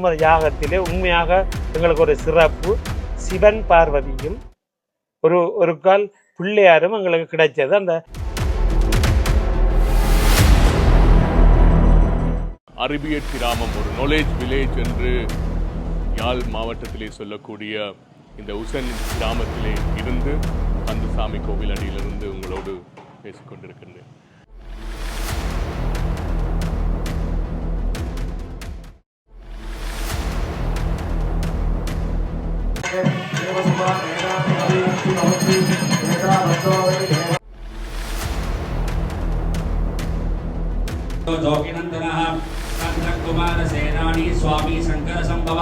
திருமண யாகத்திலே உண்மையாக எங்களுக்கு ஒரு சிறப்பு. சிவன் பார்வதியும் ஒரு ஒரு கால் பிள்ளையாரும் எங்களுக்கு கிடைச்சது. அந்த அறிவியற் கிராமம் ஒரு நாலேஜ் வில்லேஜ் என்று யாழ் மாவட்டத்திலே சொல்லக்கூடிய இந்த உசன் கிராமத்திலே இருந்து கந்தசாமி கோவில் அடியிலிருந்து உங்களோடு பேசிக்கொண்டிருக்கின்றேன். జోకినందన కంఠకుమార సేనాని స్వామి శంకర సంభవ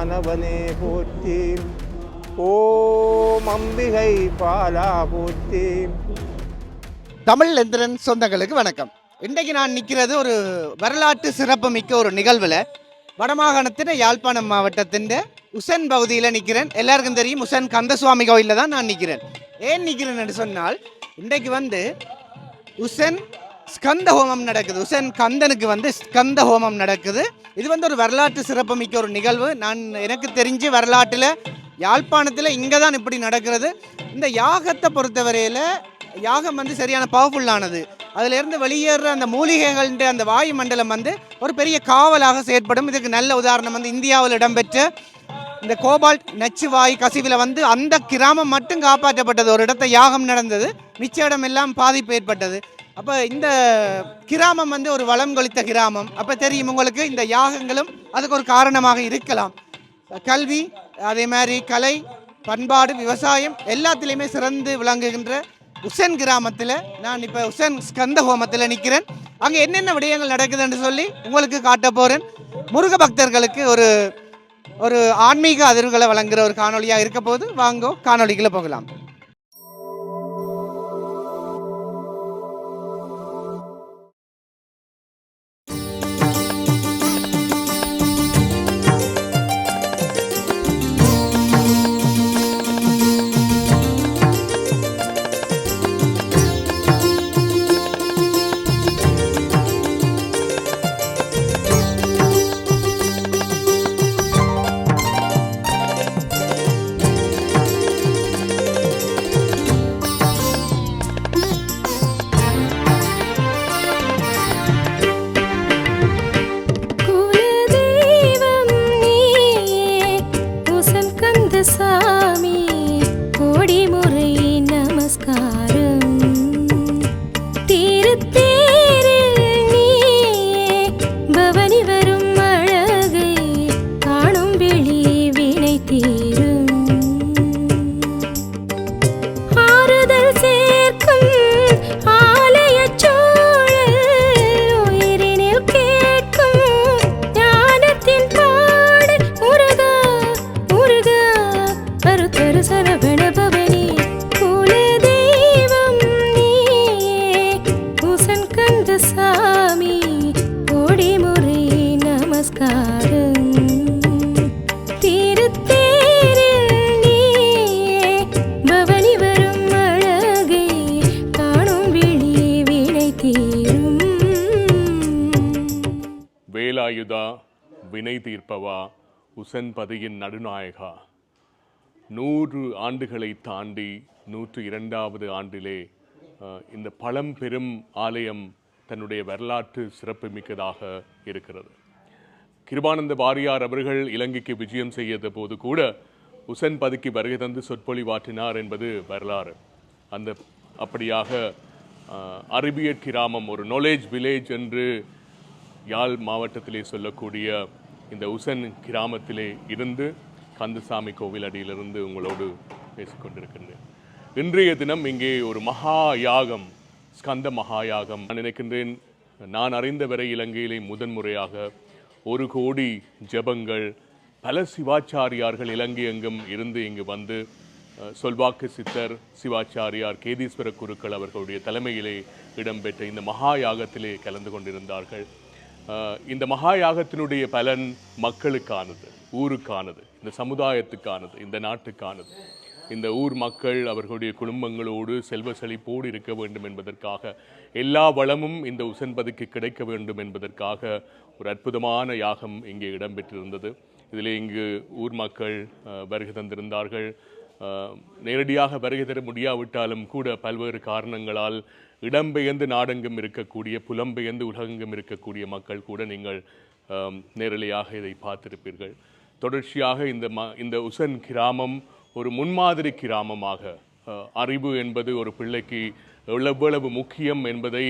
அன்புருவானவனே போற்றி. ஓம் அம்பிகை பாலா போற்றி. தமிழ் எந்திரன் சொந்தங்களுக்கு வணக்கம். இன்றைக்கு நான் நிற்கிறது ஒரு வரலாற்று சிறப்புமிக்க ஒரு நிகழ்வில். வடமாகாணத்தின் யாழ்ப்பாணம் மாவட்டத்தின் உசன் பகுதியில் நிற்கிறேன். எல்லாருக்கும் தெரியும் உசன் கந்தசுவாமி கோயிலில் தான் நான் நிற்கிறேன். ஏன் நிற்கிறேன் என்று சொன்னால் இன்றைக்கு வந்து உசன் ஸ்கந்த ஹோமம் நடக்குது. உசன் கந்தனுக்கு வந்து ஸ்கந்த ஹோமம் நடக்குது. இது வந்து ஒரு வரலாற்று சிறப்புமிக்க ஒரு நிகழ்வு. நான் எனக்கு தெரிஞ்சு வரலாற்றில் யாழ்ப்பாணத்தில் இங்கே தான் இப்படி நடக்கிறது. இந்த யாகத்தை பொறுத்தவரையில் யாகம் வந்து சரியான பவர்ஃபுல்லானது அதிலிருந்து வெளியேற அந்த மூலிகைகள்ன்ற அந்த வாயு மண்டலம் வந்து ஒரு பெரிய காவலாக செயற்படும். இதுக்கு நல்ல உதாரணம் வந்து இந்தியாவில் இடம்பெற்ற இந்த கோபால்ட் நச்சுவாய் கசிவில் வந்து அந்த கிராமம் மட்டும் காப்பாற்றப்பட்டது. ஒரு இடத்த யாகம் நடந்தது. மிச்ச இடம் எல்லாம் பாதிப்பு ஏற்பட்டது. அப்போ இந்த கிராமம் வந்து ஒரு வளம் கொளித்த கிராமம். அப்போ தெரியும் உங்களுக்கு இந்த யாகங்களும் அதுக்கு ஒரு காரணமாக இருக்கலாம். கல்வி அதே மாதிரி கலை பண்பாடு விவசாயம் எல்லாத்துலேயுமே சிறந்து விளங்குகின்ற உசன் கிராமத்தில் நான் இப்போ உசன் ஸ்கந்த ஹோமத்தில் நிற்கிறேன் அங்கே என்னென்ன விடயங்கள் நடக்குதுன்னு சொல்லி உங்களுக்கு காட்ட போகிறேன் முருக பக்தர்களுக்கு ஒரு ஒரு ஆன்மீக அதிர்வுகளை வழங்குகிற ஒரு காணொளியாக இருக்க போது வாங்கோ காணொலிகளை போகலாம். வேலாயுதா வினை தீர்ப்பவா? உசன்பதியின் நடுநாயகா. நூறு ஆண்டுகளை தாண்டி நூற்று இரண்டாவது ஆண்டிலே இந்த பழம்பெரும் ஆலயம் தன்னுடைய வரலாற்று சிறப்புமிக்கதாக இருக்கிறது. கிருபானந்த வாரியார் அவர்கள் இலங்கைக்கு விஜயம் செய்த போது கூட உசன் பதுக்கி வருகை தந்து சொற்பொழிவாற்றினார் என்பது வரலாறு. அந்த அப்படியாக அஹ், கிராமம் ஒரு நாலேஜ் வில்லேஜ் என்று யாழ் மாவட்டத்திலே சொல்லக்கூடிய இந்த உசன் கிராமத்திலே இருந்து கந்தசாமி கோவில் அடியிலிருந்து உங்களோடு பேசிக்கொண்டிருக்கின்றேன். இன்றைய தினம் இங்கே ஒரு மகா யாகம் ஸ்கந்த மகா யாகம் நான் நினைக்கின்றேன் நான் அறிந்தவரை இலங்கையிலே முதன்முறையாக ஒரு கோடி ஜெபங்கள் பல சிவாச்சாரியார்கள் இலங்கை எங்கும் இருந்து இங்கு வந்து சொல்வாக்கு சித்தர் சிவாச்சாரியார் கேதீஸ்வர குருக்கள் அவர்களுடைய தலைமையிலே இடம்பெற்ற இந்த மகா யாகத்திலே கலந்து கொண்டிருந்தார்கள். இந்த மகா யாகத்தினுடைய பலன் மக்களுக்கானது ஊருக்கானது இந்த சமுதாயத்துக்கானது இந்த நாட்டுக்கானது. இந்த ஊர் மக்கள் அவர்களுடைய குடும்பங்களோடு செல்வ செழிப்போடு இருக்க வேண்டும் என்பதற்காக எல்லா வளமும் இந்த உசன்பதிக்கு கிடைக்க வேண்டும் என்பதற்காக ஒரு அற்புதமான யாகம் இங்கே இடம்பெற்றிருந்தது. இதில் இங்கு ஊர் மக்கள் வருகை தந்திருந்தார்கள். நேரடியாக வருகை தர முடியாவிட்டாலும் கூட பல்வேறு காரணங்களால் இடம்பெயர்ந்து நாடெங்கும் இருக்கக்கூடிய புலம்பெயர்ந்து உலகெங்கும் இருக்கக்கூடிய மக்கள் கூட நீங்கள் நேரலையாக நேரடியாக இதை பார்த்திருப்பீர்கள். தொடர்ச்சியாக இந்த ம இந்த உசன் கிராமம் ஒரு முன்மாதிரி கிராமமாக அறிவு என்பது ஒரு பிள்ளைக்கு எவ்வளவு முக்கியம் என்பதை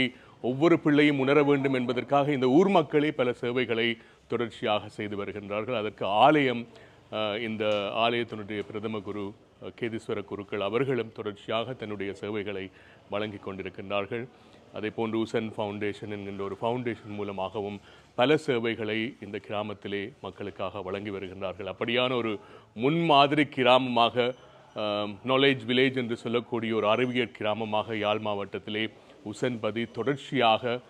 ஒவ்வொரு பிள்ளையும் உணர வேண்டும் என்பதற்காக இந்த ஊர் மக்களே பல சேவைகளை தொடர்ச்சியாக செய்து வருகின்றார்கள். அதற்கு ஆலயம் இந்த ஆலயத்தினுடைய பிரதம குரு கேதீஸ்வர குருக்கள் அவர்களும் தொடர்ச்சியாக தன்னுடைய சேவைகளை வழங்கி கொண்டிருக்கின்றார்கள். அதே போன்று உசன் ஃபவுண்டேஷன் என்கின்ற ஒரு ஃபவுண்டேஷன் மூலமாகவும் பல சேவைகளை இந்த கிராமத்திலே மக்களுக்காக வழங்கி வருகின்றார்கள். அப்படியான ஒரு முன்மாதிரி கிராமமாக நாலேஜ் வில்லேஜ் என்று சொல்லக்கூடிய ஒரு அறிவியல் கிராமமாக யாழ் மாவட்டத்திலே உசன்பதி தொடர்ச்சியாக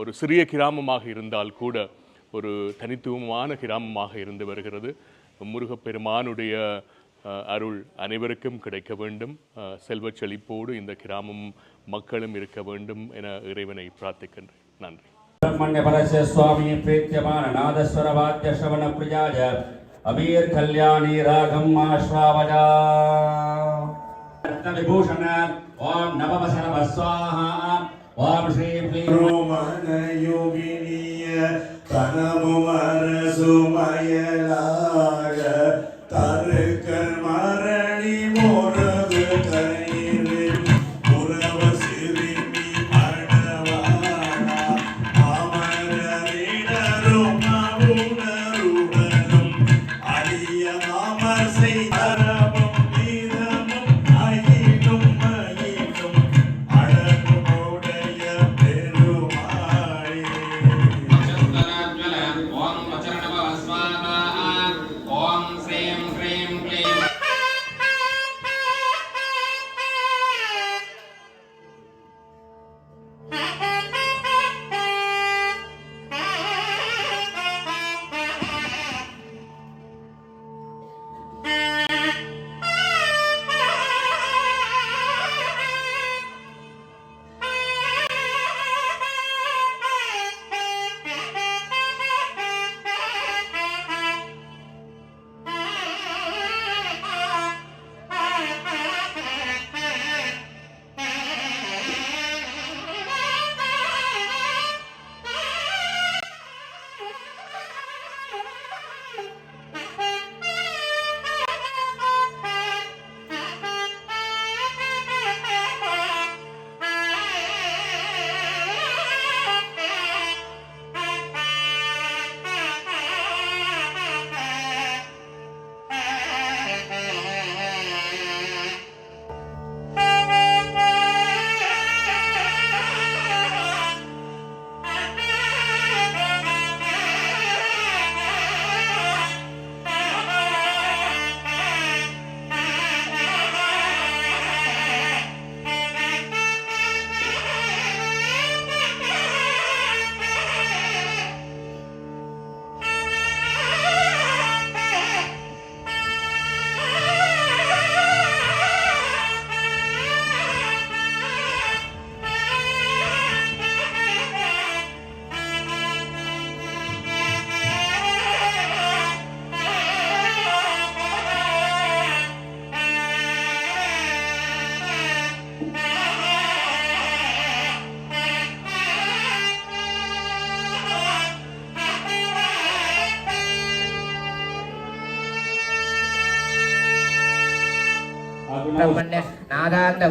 ஒரு சிறிய கிராமமாக இருந்தால் கூட ஒரு தனித்துவமான கிராமமாக இருந்து வருகிறது. முருகப்பெருமானுடைய அருள் அனைவருக்கும் கிடைக்க வேண்டும். செல்வ செழிப்போடு இந்த கிராமம் மக்களும் இருக்க வேண்டும் என இறைவனை பிரார்த்திக்கின்றேன். நன்றி. சுப்பிரமணியபரஸ்ய சுவாமி பிரீத்தியமான நாதஸ்வரவாத்திய சவண பிரியாய அபீர் கல்யாணி ராகம் ஆஸ்ராவஜா ரத்னவிபூஷண. ஓம் நவவசரவ சுவாஹா ஓம் ஸ்ரீ மன யோகினிய தனமுமர சுமயலா Marcelo.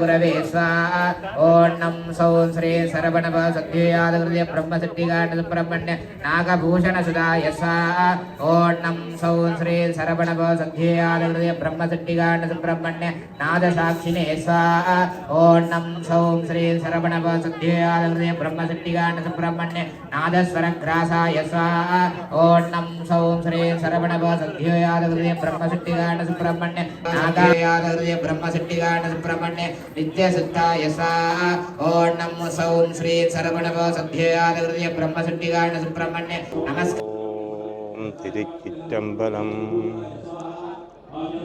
गुरवे स्वाहा ॐ சரணம் சௌம் ஸ்ரீ சரவணப சத்யாதகிருதிய பிரம்மசக்திகாண்டது பிரம்மண்ய நாகபூஷண சுதா யசா. ஓம் நம் சௌம் ஸ்ரீ சரவணப சத்யாதகிருதிய பிரம்மசக்திகாண்டது பிரம்மண்ய நாதசாட்சினே யசா. ஓம் நம் சௌம் ஸ்ரீ சரவணப சத்யாதகிருதிய பிரம்மசக்திகாண்டது பிரம்மண்ய நாதஸ்வரகிராசா யசா. ஓம் நம் சௌம் ஸ்ரீ சரவணப சத்யாதகிருதிய பிரம்மசக்திகாண்டது பிரம்மண்ய நாகாயாதகிருதிய பிரம்மசக்திகாண்டது பிரம்மண்ய நித்யசுத்தா யசா. ಓಂ ನಮ್ಮ ಸೌಂ ಶ್ರೀ ಸರವಣವ ಸದ್ಯಾದೃದಯ ಬ್ರಹ್ಮಸುಟ್ಟಿಗಾರಣ ಸುಬ್ರಹ್ಮಣ್ಯ ನಮಸ್ಕಾರ ஓம் திருச்சிற்றம்பலம்.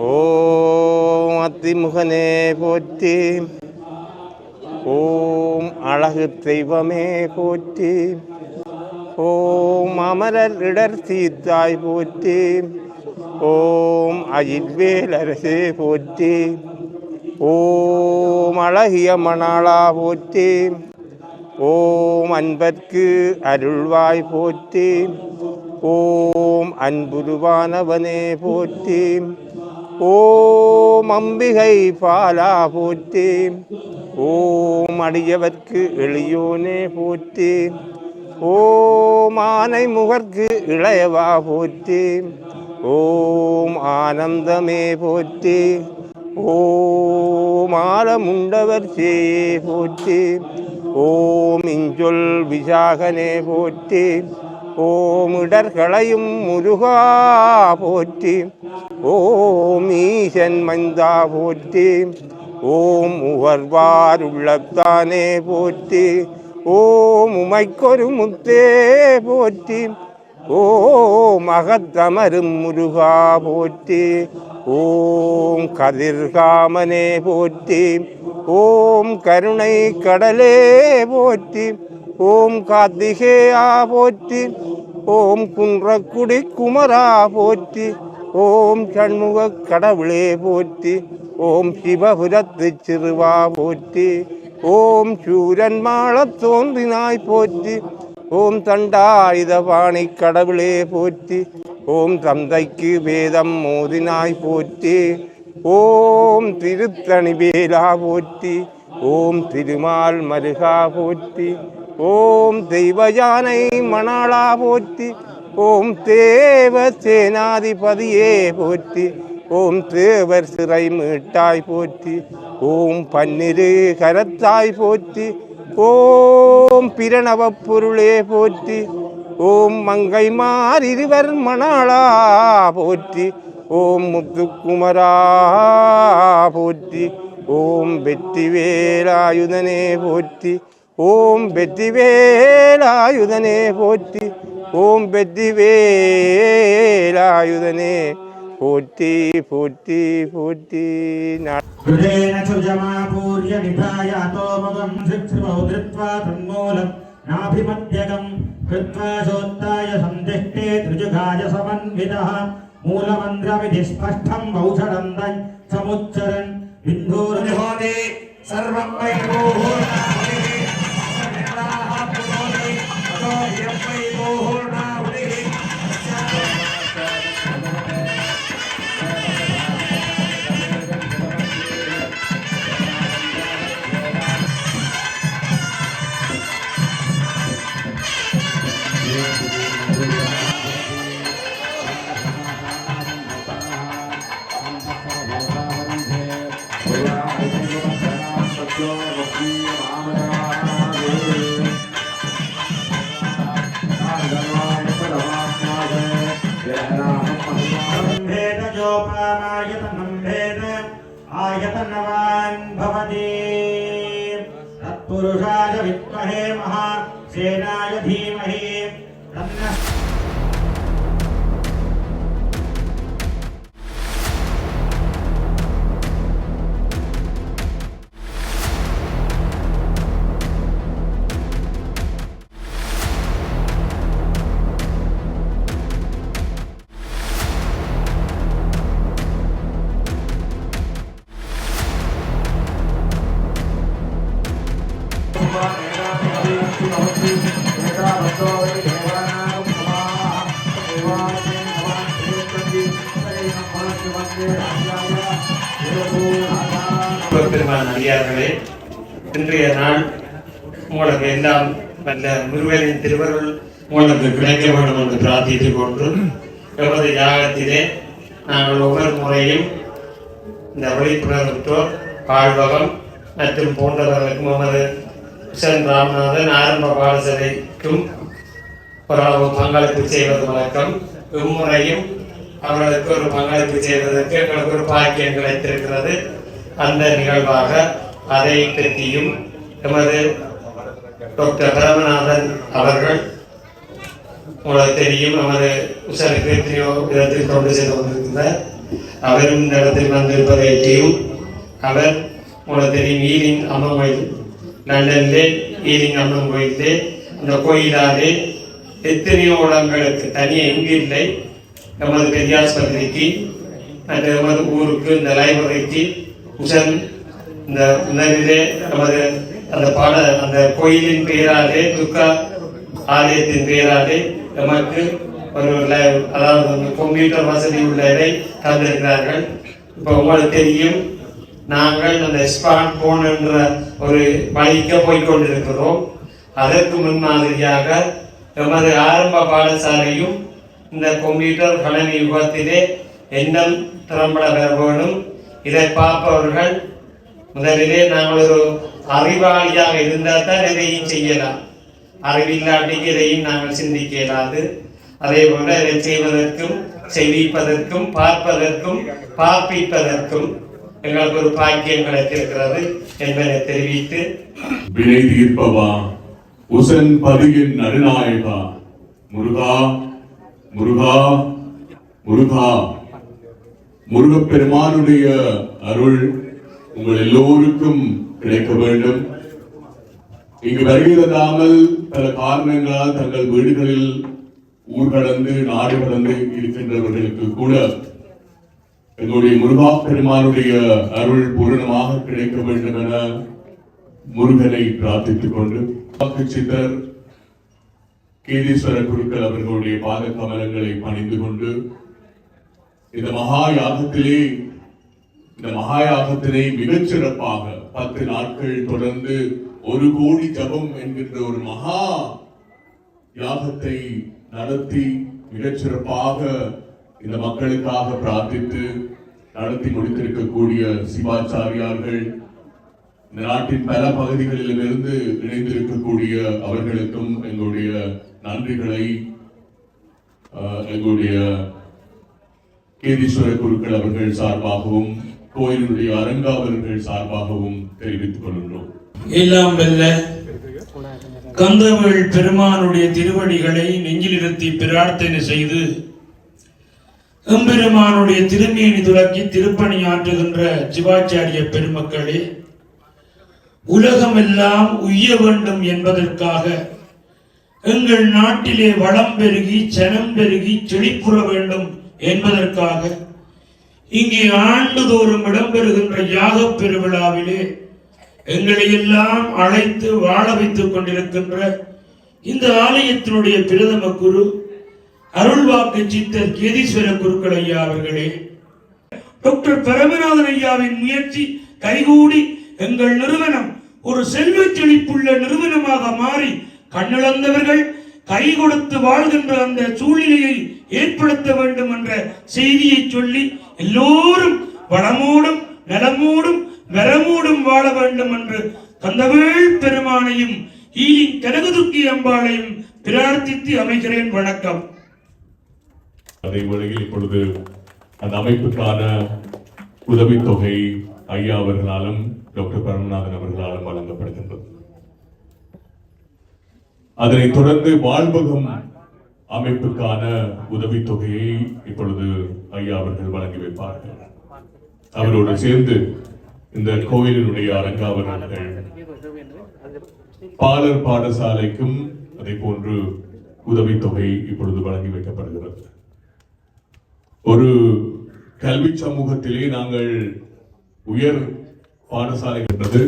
ஓம் அத்திமுகனே போற்றி. ஓம் அழகு தெய்வமே போற்றி. ஓம் அமரர் இடர் சீத்தாய் போற்றி. ஓம் அயில்வேலரசே போற்றி. ஓம் அழகிய மணாளா போற்றி ஓம் அன்பர்க்கு அருள்வாய் போற்றி ஓம் அன்புருவானவனே போற்றி ஓம் அம்பிகை பாலா போற்றி ஓம் அடியவர்க்கு எளியோனே போற்றி ஓம் ஆனை முகர்க்கு இளையவா போற்றி ஓம் ஆனந்தமே போற்றி ஓம் ஆலமுண்டவர் சேயே போற்றி. ஓம் இஞ்சொல் விசாகனே போற்றி. ஓம் இடர்களையும் முருகா போற்றி. ஓம் ஈசன் மந்தா போற்றி. ஓம் உவர்வாருள்ளத்தானே போற்றி. ஓம் உமைக்கொரு முத்தே போற்றி. ஓம் அகத்தமரும் முருகா போற்றி ஓம் கதிர்காமனே போற்றி ஓம் கருணை கடலே போற்றி ஓம் கார்த்திகேயா போற்றி ஓம் குன்றக்குடி குமரா போற்றி ஓம் சண்முக கடவுளே போற்றி ஓம் சிவபுரத்து சிறுவா போற்றி ஓம் சூரன் மாள தோன்றினாய் போற்றி ஓம் தண்டாயுதபாணி கடவுளே போற்றி. ஓம் தந்தைக்கு வேதம் மோதினாய் போற்றி. ஓம் திருத்தணி வேலா போற்றி. ஓம் திருமால் மருகா போற்றி. ஓம் தெய்வயானை மணாளா போற்றி. ஓம் தேவ சேனாதிபதியே போற்றி. ஓம் தேவர் சிறை மீட்டாய் போற்றி. ஓம் பன்னிரு கரத்தாய் போற்றி. ஓம் பிரணவ பொருளே போற்றி. ஓம் மங்கை மாறிருவர் மணாளா போற்றி. ஓம் முத்துக்குமரா போற்றி. ஓம் வெற்றி வேலாயுதனே போற்றி. ஓம் வெற்றி வேலாயுதனே போற்றி. ஓம் வெற்றி வேலாயுதனே போற்றி போற்றி போற்றி நா हृदेन सृजमापूर्य निधायातो मुखं शिक्षिपौ धृत्वा तन्मूलम् नाभिमध्यगम् कृत्वा चोत्ताय सन्दिष्टे त्रिजुगाय समन्वितः मूलमन्त्रविधि स्पष्टम् औषधम् दन् समुच्चरन् बिन्दूर्निहोदे सर्वं वै भेद आयतनवान् भवति। तत्पुरुषाय विद्महे महासेनाय ஒவ்வொரு முறையும் இந்த விழிப்புணர்வுற்றோர் வாழ்வகம் மற்றும் போன்றவர்களுக்கும் நமது கிருஷ்ணன் ராமநாதன் ஆரம்ப பாடசாலைக்கும் ஓரளவு பங்களிப்பு செய்வது வழக்கம் இம்முறையும் அவர்களுக்கு ஒரு பங்களிப்பு செய்வதற்கு எங்களுக்கு ஒரு பாக்கியம் கிடைத்திருக்கிறது. அந்த நிகழ்வாக அதை பற்றியும் எமது டாக்டர் பிரமநாதன் அவர்கள் உங்களுக்கு தெரியும். நமது உஷாருக்கு எத்தனையோ விதத்தில் தொண்டு செய்து கொண்டிருக்கிறார். அவரும் இந்த இடத்தில் வந்திருப்பதையும் அவர் உங்களுக்கு தெரியும் ஈலிங் அம்மன் கோயில் லண்டனிலே ஈரின் அம்மன் கோயிலே அந்த கோயிலாலே எத்தனையோ உடம்புகளுக்கு தனியாக எங்கு இல்லை? நமது பெரியாஸ்பத்திரிக்கு மற்ற நமது ஊருக்கு இந்த லைப்ரரிக்கு உஷன் இந்த உணவிலே நமது அந்த பாட அந்த கோயிலின் பெயராலே துர்கா ஆலயத்தின் பெயராலே நமக்கு ஒரு அதாவது வந்து கம்ப்யூட்டர் வசதி உள்ளதை தந்திருக்கிறார்கள். இப்போ உங்களுக்கு தெரியும் நாங்கள் அந்த ஸ்மார்ட் போன் என்ற ஒரு வழிக்க போய்கொண்டிருக்கிறோம் அதற்கு முன்மாதிரியாக எமது ஆரம்ப பாடசாலையும் இந்த கம்ப்யூட்டர் கணனி யுகத்திலே எண்ணம் திறம்பட பெற வேண்டும் இதை பார்ப்பவர்கள் முதலிலே நாங்கள் ஒரு அறிவாளியாக இருந்தால் தான் எதையும் செய்யலாம். அறிவில்லாட்டிக்கு எதையும் நாங்கள் சிந்திக்க இயலாது அதே போல இதை செய்வதற்கும் செய்விப்பதற்கும் பார்ப்பதற்கும் பார்ப்பிப்பதற்கும் எங்களுக்கு ஒரு பாக்கியம் கிடைத்திருக்கிறது என்பதை தெரிவித்து வினை தீர்ப்பவா? உசன் பதியின் நடுநாயகா? முருகா முருகா முருகா. முருகப்பெருமானுடைய அருள் உங்கள் எல்லோருக்கும் கிடைக்க வேண்டும். இங்கு வருகிறதாமல் பல காரணங்களால் தங்கள் வீடுகளில் ஊர் கடந்து நாடு கடந்து இருக்கின்றவர்களுக்கு கூட எங்களுடைய முருகா பெருமானுடைய அருள் பூரணமாக கிடைக்க வேண்டும் என முருகனை பிரார்த்தித்துக் கொண்டு வாக்கு சித்தர் கேதீஸ்வர குருக்கள் அவர்களுடைய பாத கமலங்களை பணிந்து கொண்டு இந்த மகா யாகத்திலே இந்த மகா யாகத்தினை மிகச் சிறப்பாக பத்து நாட்கள் தொடர்ந்து ஒரு கோடி ஜபம் என்கின்ற ஒரு மகா யாகத்தை நடத்தி மிகச்சிறப்பாக இந்த மக்களுக்காக பிரார்த்தித்து நடத்தி முடித்திருக்கக்கூடிய சிவாச்சாரியார்கள் இந்த நாட்டின் பல பகுதிகளிலிருந்து இருந்து இணைந்திருக்கக்கூடிய அவர்களுக்கும் எங்களுடைய நன்றிகளை எங்களுடைய கேதீஸ்வர குருக்கள் அவர்கள் சார்பாகவும் கோயிலுடைய அரங்காவலர்கள் சார்பாகவும் தெரிவித்துக் கொள்கின்றோம். எல்லாம் வெல்ல கந்தவேள் பெருமானுடைய திருவடிகளை நெஞ்சிலிருத்தி பிரார்த்தனை செய்து எம்பெருமானுடைய திருமேனி துலக்கி திருப்பணி ஆற்றுகின்ற சிவாச்சாரிய பெருமக்களே உலகமெல்லாம் உய்ய வேண்டும் என்பதற்காக எங்கள் நாட்டிலே வளம் பெருகி சனம் பெருகி செழிப்புற வேண்டும் என்பதற்காக இங்கே ஆண்டுதோறும் இடம்பெறுகின்ற யாகப் பெருவிழாவிலே எங்களை எல்லாம் அழைத்து வாழ வைத்துக் கொண்டிருக்கின்ற இந்த ஆலயத்தினுடைய பிரதம குரு அருள்வாக்கு சித்தர் கேதீஸ்வர குருக்கள் ஐயா அவர்களே டாக்டர் பரமநாதன் ஐயாவின் முயற்சி கைகூடி எங்கள் நிறுவனம் ஒரு செல்வ செழிப்புள்ள நிறுவனமாக மாறி கண்ணிழந்தவர்கள் கை கொடுத்து வாழ்கின்ற அந்த சூழ்நிலையை ஏற்படுத்த வேண்டும் என்ற செய்தியை சொல்லி எல்லோரும் வளமோடும் நலமோடும் வரமோடும் வாழ வேண்டும் என்று தந்தவேள் பெருமானையும் ஈலின் கனகதுர்க்கி அம்பாளையும் பிரார்த்தித்து அமைகிறேன் வணக்கம். அதே வேளையில் இப்பொழுது அந்த அமைப்புக்கான உதவித்தொகை ஐயா அவர்களாலும் டாக்டர் பரமநாதன் அவர்களாலும் வழங்கப்படுகின்றது. அதனைத் தொடர்ந்து வாழ்வகம் அமைப்புக்கான உதவித்தொகையை இப்பொழுது ஐயா அவர்கள் வழங்கி வைப்பார்கள். அவரோடு சேர்ந்து இந்த கோயிலினுடைய அரங்காவலர்கள் பாலர் பாடசாலைக்கும் அதே போன்று உதவித்தொகை இப்பொழுது வழங்கி வைக்கப்படுகிறது. ஒரு கல்வி சமூகத்திலே நாங்கள் உயர் பாடசாலை என்றது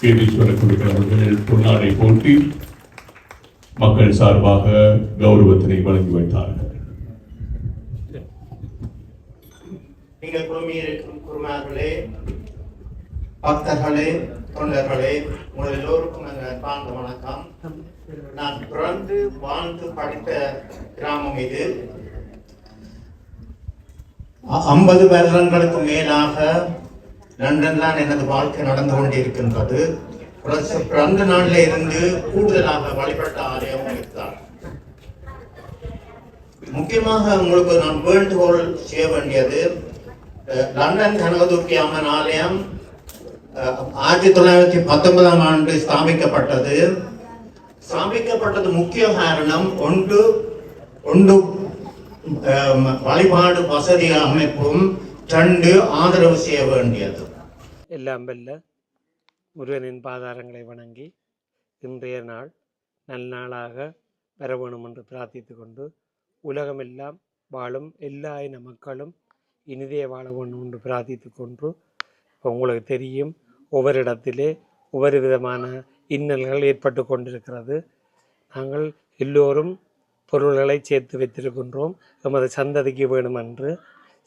கேதீஸ்வர குருக்கள் அவர்கள் பொன்னாடை போட்டி மக்கள் சார்பாக கௌரவத்தினை வழங்கி வைத்தார்கள். நீங்கள் குழுமியிருக்கும் குருமார்களே பக்தர்களே தொண்டர்களே உங்கள் எல்லோருக்கும் எங்கள் வணக்கம். நான் பிறந்து வாழ்ந்து படித்த கிராமம் இது. ஐம்பது வருடங்களுக்கு மேலாக லண்டன் தான் எனது வாழ்க்கை நடந்து கொண்டிருக்கின்றது. பிறந்த நாளில் இருந்து கூடுதலாக வழிபட்ட ஆலயம் இருந்தார் முக்கியமாக உங்களுக்கு நான் வேண்டுகோள் செய்ய வேண்டியது லண்டன் கனகதுர்க்கி அம்மன் ஆலயம் ஆயிரத்தி தொள்ளாயிரத்தி பத்தொன்பதாம் ஆண்டு ஸ்தாபிக்கப்பட்டது. ஸ்தாபிக்கப்பட்டது முக்கிய காரணம் ஒன்று ஒன்று வழிபாடு வசதி அமைப்பும் ரெண்டு ஆதரவு செய்ய வேண்டியது. எல்லாம் வெல்ல முருகனின் பாதாரங்களை வணங்கி இன்றைய நாள் நல்நாளாக பெற வேணும் என்று பிரார்த்தித்து கொண்டு உலகமெல்லாம் வாழும் எல்லா இன மக்களும் இனிதே வாழ வேண்டும் என்று பிரார்த்தித்து கொண்டு உங்களுக்கு தெரியும் ஒவ்வொரு இடத்திலே ஒவ்வொரு விதமான இன்னல்கள் ஏற்பட்டு கொண்டிருக்கிறது. நாங்கள் எல்லோரும் பொருள்களை சேர்த்து வைத்திருக்கின்றோம். எமது சந்ததிக்கு வேணுமென்று.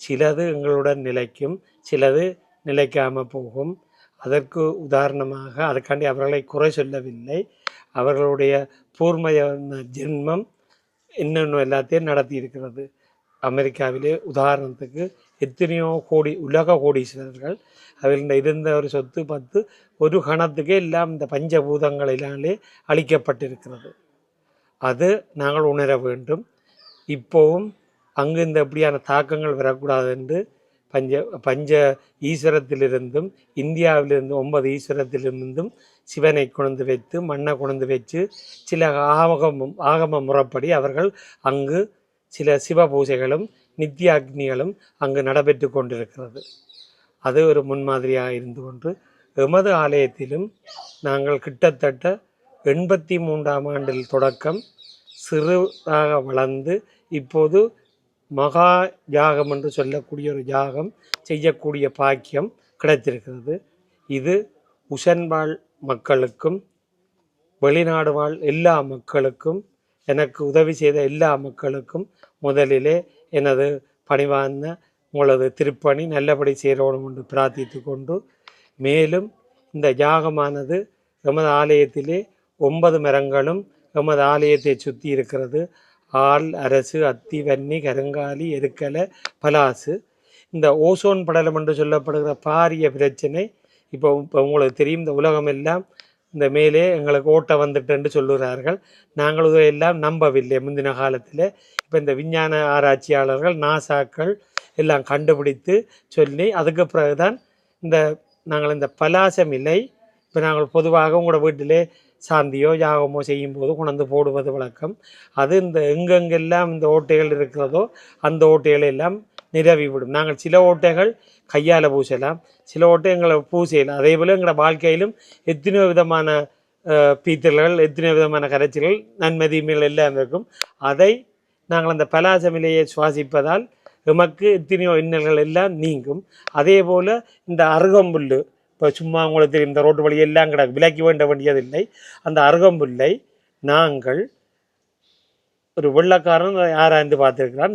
சிலது எங்களுடன் நிலைக்கும் சிலது நிலைக்காமல் போகும். அதற்கு உதாரணமாக அதற்காண்டி அவர்களை குறை சொல்லவில்லை. அவர்களுடைய பூர்மய ஜென்மம் இன்னொன்று எல்லாத்தையும் நடத்தி இருக்கிறது அமெரிக்காவிலே உதாரணத்துக்கு எத்தனையோ கோடி உலக கோடீஸ்வரர்கள் அவர்கள் இருந்த ஒரு சொத்து பத்து ஒரு கணத்துக்கே எல்லாம் இந்த பஞ்சபூதங்களினாலே அளிக்கப்பட்டிருக்கிறது அது நாங்கள் உணர வேண்டும். இப்போவும் அங்கு இந்த இப்படியான தாக்கங்கள் வரக்கூடாது என்று பஞ்ச பஞ்ச ஈஸ்வரத்திலிருந்தும் இந்தியாவிலிருந்து ஒன்பது ஈஸ்வரத்திலிருந்தும் சிவனை கொண்டு வைத்து மண்ணை கொண்டு வச்சு சில ஆகமம் ஆகம முறைப்படி அவர்கள் அங்கு சில சிவ பூஜைகளும் நித்திய அக்னிகளும் அங்கு நடைபெற்று கொண்டிருக்கிறது. அது ஒரு முன்மாதிரியாக இருந்து கொண்டு எமது ஆலயத்திலும் நாங்கள் கிட்டத்தட்ட எண்பத்தி மூன்றாம் ஆண்டில் தொடக்கம் சிறுதாக வளர்ந்து இப்போது மகா யாகம் என்று சொல்லக்கூடிய ஒரு யாகம் செய்யக்கூடிய பாக்கியம் கிடைத்திருக்கிறது. இது உஷன்வாழ் மக்களுக்கும் வெளிநாடு வாழ் எல்லா மக்களுக்கும் எனக்கு உதவி செய்த எல்லா மக்களுக்கும் முதலிலே எனது பணிவார்ந்த உங்களது திருப்பணி நல்லபடி சேரணும் என்று பிரார்த்தித்து கொண்டு மேலும் இந்த யாகமானது எமது ஆலயத்திலே ஒன்பது மரங்களும் எமது ஆலயத்தை சுற்றி இருக்கிறது. ஆள் அரசு அத்தி வன்னி கருங்காலி எருக்கலை பலாசு. இந்த ஓசோன் படலம் என்று சொல்லப்படுகிற பாரிய பிரச்சனை இப்போ இப்போ உங்களுக்கு தெரியும் இந்த உலகமெல்லாம் இந்த மேலே எங்களுக்கு ஓட்ட வந்துட்டுன்னு சொல்லுகிறார்கள். நாங்கள் இதையெல்லாம் நம்பவில்லை முந்தின காலத்தில். இப்போ இந்த விஞ்ஞான ஆராய்ச்சியாளர்கள் நாசாக்கள் எல்லாம் கண்டுபிடித்து சொல்லி அதுக்கு பிறகுதான் இந்த நாங்கள் இந்த பலாசம் இலை இப்போ நாங்கள் பொதுவாக உங்களோட வீட்டிலே சாந்தியோ யாகமோ செய்யும்போது கொண்டு போடுவது வழக்கம். அது இந்த எங்கெங்கெல்லாம் இந்த ஓட்டைகள் இருக்கிறதோ அந்த ஓட்டைகளை எல்லாம் நிரவிவிடும். நாங்கள் சில ஓட்டைகள் கையால் பூசலாம் சில ஓட்டை எங்களை பூசையலாம். அதே போல் எங்களோட வாழ்க்கையிலும் எத்தனையோ விதமான பீத்தல்கள் எத்தனையோ விதமான கரைச்சல்கள் நன்மை தீமைகள் எல்லாம் இருக்கும். அதை நாங்கள் அந்த பலாசமிலையை சுவாசிப்பதால் எமக்கு எத்தனையோ இன்னல்கள் எல்லாம் நீங்கும். அதே போல் இந்த அருகம்புல்லு இப்போ சும்மா உங்களுக்கு தெரியும் இந்த ரோட்டு வழி எல்லாம் கிடக்கு. விலக்கி வேண்ட வேண்டியதில்லை. அந்த அருகம்புல்லை நாங்கள் ஒரு வெள்ளக்காரன் அதை ஆராய்ந்து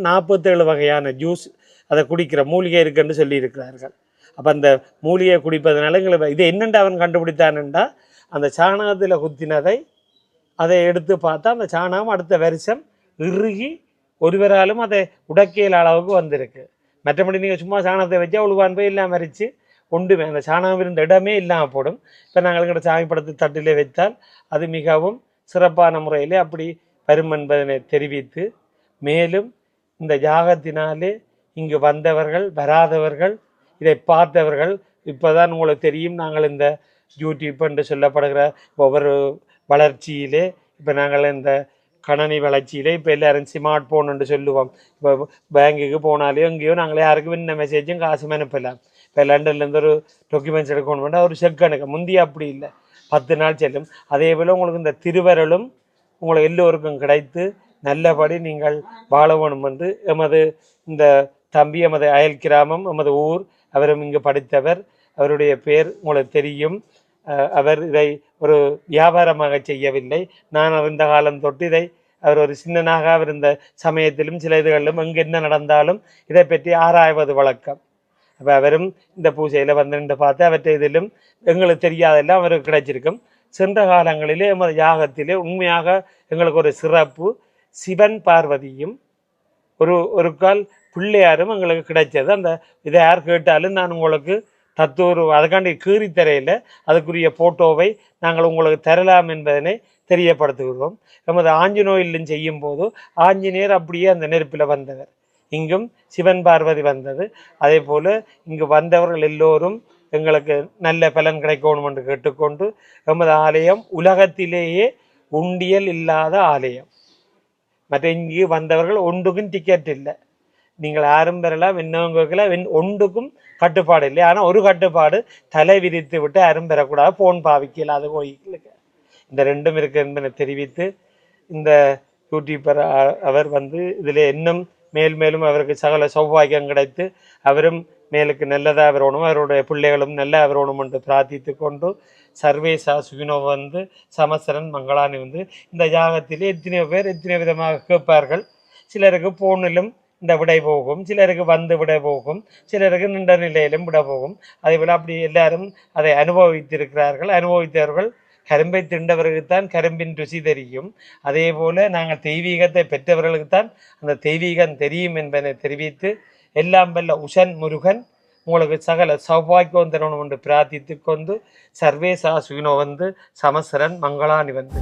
நாற்பத்தேழு வகையான ஜூஸ் அதை குடிக்கிற மூலிகை இருக்குன்னு சொல்லியிருக்கிறார்கள். அப்போ அந்த மூலிகையை குடிப்பதனால எங்களை இது என்னென்று அவன் கண்டுபிடித்தானுண்டா அந்த சாணகத்தில் குத்தினதை அதை எடுத்து பார்த்தா அந்த சாணம் அடுத்த வருஷம் இறுகி ஒருவராலும் அதை உடக்கியல் அளவுக்கு வந்திருக்கு. மற்றபடி நீங்கள் சும்மா சாணத்தை வச்சா உழுவான் போய் இல்லாமல் மறித்து ஒன்றுமே அந்த சாணம் இருந்த இடமே இல்லாமல் போடும். இப்போ நாங்கள் கிட்ட சாமி படத்து தட்டிலே வைத்தால் அது மிகவும் சிறப்பான முறையிலே அப்படி வரும் என்பதனை தெரிவித்து மேலும் இந்த யாகத்தினாலே இங்கு வந்தவர்கள் வராதவர்கள் இதை பார்த்தவர்கள் இப்போ தான் உங்களுக்கு தெரியும் நாங்கள் இந்த யூடியூப் என்று சொல்லப்படுகிற ஒவ்வொரு வளர்ச்சியிலே இப்போ நாங்கள் இந்த கணனி வளர்ச்சியிலே இப்போ எல்லாரும் ஸ்மார்ட் ஃபோன் என்று சொல்லுவோம். இப்போ பேங்குக்கு போனாலே எங்கேயோ நாங்களே யாருக்கும் இன்ன மெசேஜும் காசும் அனுப்பலாம். இப்போ லண்டன்லேருந்து ஒரு டாக்குமெண்ட்ஸ் எடுக்கணும் ஒரு செக் அனுக்க முந்தி அப்படி இல்லை. பத்து நாள் செல்லும். அதே போல் உங்களுக்கு இந்த திருவருளும் உங்களுக்கு எல்லோருக்கும் கிடைத்து நல்லபடி நீங்கள் வாழ வேணும் என்று எமது இந்த தம்பி எமது அயல் கிராமம் எமது ஊர் அவரும் இங்கு படித்தவர். அவருடைய பேர் உங்களுக்கு தெரியும். அவர் இதை ஒரு வியாபாரமாக செய்யவில்லை. நான் அறிந்த காலம் தொட்டு இதை அவர் ஒரு சின்னனாக அவர் இந்த சமயத்திலும் சில இதுகளிலும் அங்கு என்ன நடந்தாலும் இதை பற்றி ஆராய்வது வழக்கம். அப்போ அவரும் இந்த பூஜையில் வந்து நின்று பார்த்து அவற்றை இதிலும் எங்களுக்கு தெரியாதெல்லாம் அவருக்கு கிடைச்சிருக்கும். சென்ற காலங்களிலே எமது யாகத்திலே உண்மையாக எங்களுக்கு ஒரு சிறப்பு. சிவன் பார்வதியும் ஒரு ஒரு கால் பிள்ளையாரும் எங்களுக்கு கிடைச்சது. அந்த இதை யார் கேட்டாலும் நான் உங்களுக்கு தத்துவரு அதுக்காண்டி கீறி தரையில் அதுக்குரிய போட்டோவை நாங்கள் உங்களுக்கு தரலாம் என்பதனை தெரியப்படுத்துகிறோம். நமது ஆஞ்சநோயிலும் செய்யும் போது ஆஞ்சநேயர் அப்படியே அந்த நெருப்பில் வந்தவர். இங்கும் சிவன் பார்வதி வந்தது. அதே போல் இங்கு வந்தவர்கள் எல்லோரும் எங்களுக்கு நல்ல பலன் கிடைக்கணும் என்று கேட்டுக்கொண்டு எமது ஆலயம் உலகத்திலேயே உண்டியல் இல்லாத ஆலயம். மற்ற இங்கு வந்தவர்கள் ஒன்றுக்கும் டிக்கெட் இல்லை. நீங்கள் யாரும் பெறலாம் இன்னவங்க வைக்கலாம் ஒன்றுக்கும் கட்டுப்பாடு இல்லை. ஆனால் ஒரு கட்டுப்பாடு தலை விரித்து விட்டு யாரும் பெறக்கூடாது போன் பாவிக்கல அது கோயிலுக்கு இந்த ரெண்டும் இருக்கு என்பதை தெரிவித்து இந்த யூடியூபர் அவர் வந்து இதில் இன்னும் மேல் மேலும் அவருக்கு சகல சௌபாகியம் கிடைத்து அவரும் மேலுக்கு நல்லதாக வரணும் அவருடைய பிள்ளைகளும் நல்லா வரணும் என்று பிரார்த்தித்து கொண்டு சர்வேசா சுகினோ வந்து சமசரன் மங்களானி வந்து இந்த யாகத்திலே எத்தனையோ பேர் எத்தனையோ விதமாக கேட்பார்கள். சிலருக்கு போனிலும் இந்த விடை போகும். சிலருக்கு வந்து விட போகும். சிலருக்கு நின்ற நிலையிலும் விட போகும். அதேபோல் அப்படி எல்லாரும் அதை அனுபவித்திருக்கிறார்கள். அனுபவித்தவர்கள் கரும்பை திண்டவர்களுக்குத்தான் கரும்பின் ருசி தெரியும். அதே போல் நாங்கள் தெய்வீகத்தை பெற்றவர்களுக்குத்தான் அந்த தெய்வீகம் தெரியும் என்பதை தெரிவித்து எல்லாம் வல்ல உஷன் முருகன் உங்களுக்கு சகல சௌபாக்கியம் தரணும் என்று பிரார்த்தித்து கொண்டு சர்வேசா சுகினோ வந்து சமசரன் மங்களானி வந்து.